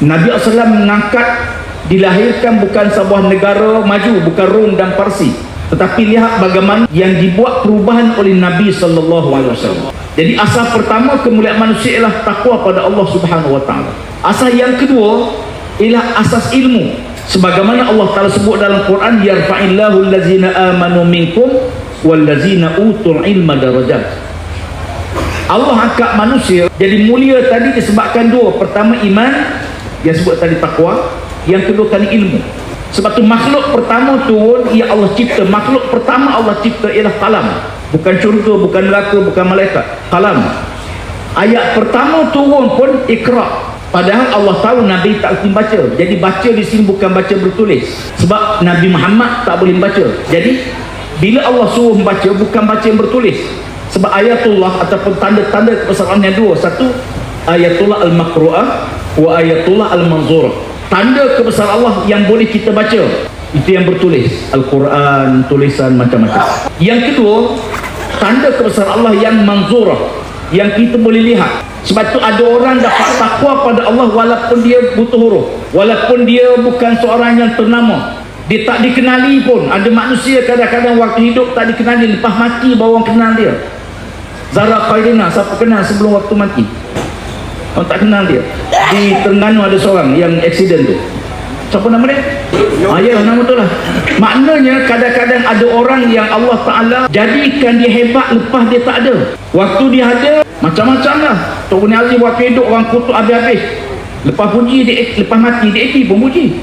Nabi SAW mengangkat dilahirkan bukan sebuah negara maju bukan Rom dan Parsi tetapi lihat bagaimana yang dibuat perubahan oleh Nabi wasallam. Jadi asas pertama kemuliaan manusia ialah takwa pada Allah Subhanahu taala. Asas yang kedua ialah asas ilmu. Sebagaimana Allah Taala sebut dalam Quran yarfa'illahu allazina amanu minkum wallazina utul ilma darajat. Allah angkat manusia jadi mulia tadi disebabkan dua. Pertama iman yang sebut tadi takwa, yang kedua tadi ilmu. Sebab tu makhluk pertama turun ia Allah cipta. Makhluk pertama Allah cipta ialah kalam. Bukan syurga, bukan neraka, bukan malaikat. Kalam. Ayat pertama turun pun ikra. Padahal Allah tahu Nabi tak boleh baca. Jadi baca di sini bukan baca bertulis. Sebab Nabi Muhammad tak boleh baca. Jadi bila Allah suruh membaca bukan baca yang bertulis. Sebab ayatullah ataupun tanda-tanda kebesaran yang dua. Satu ayatullah al-makru'ah wa ayatullah al-manzurah tanda kebesaran Allah yang boleh kita baca. Itu yang bertulis. Al-Quran tulisan macam-macam. Yang kedua tanda kebesaran Allah yang manzurah yang kita boleh lihat. Sebab tu ada orang dapat takwa pada Allah walaupun dia buta huruf. Walaupun dia bukan seorang yang ternama. Dia tak dikenali pun. Ada manusia kadang-kadang waktu hidup tak dikenali. Lepas mati baru orang kenal dia. Zara Khairina siapa kenal sebelum waktu mati Orang tak kenal dia. Di Terengganu ada seorang yang accident tu. Siapa nama dia? Ah, ya, nama tu lah. Maknanya kadang-kadang ada orang yang Allah Ta'ala Jadikan dia hebat lepas dia tak ada. Waktu dia ada Macam-macam lah. Tok Buni Aziz waktu hidup orang kutuk habis-habis. Lepas puji dia Lepas mati dia pun puji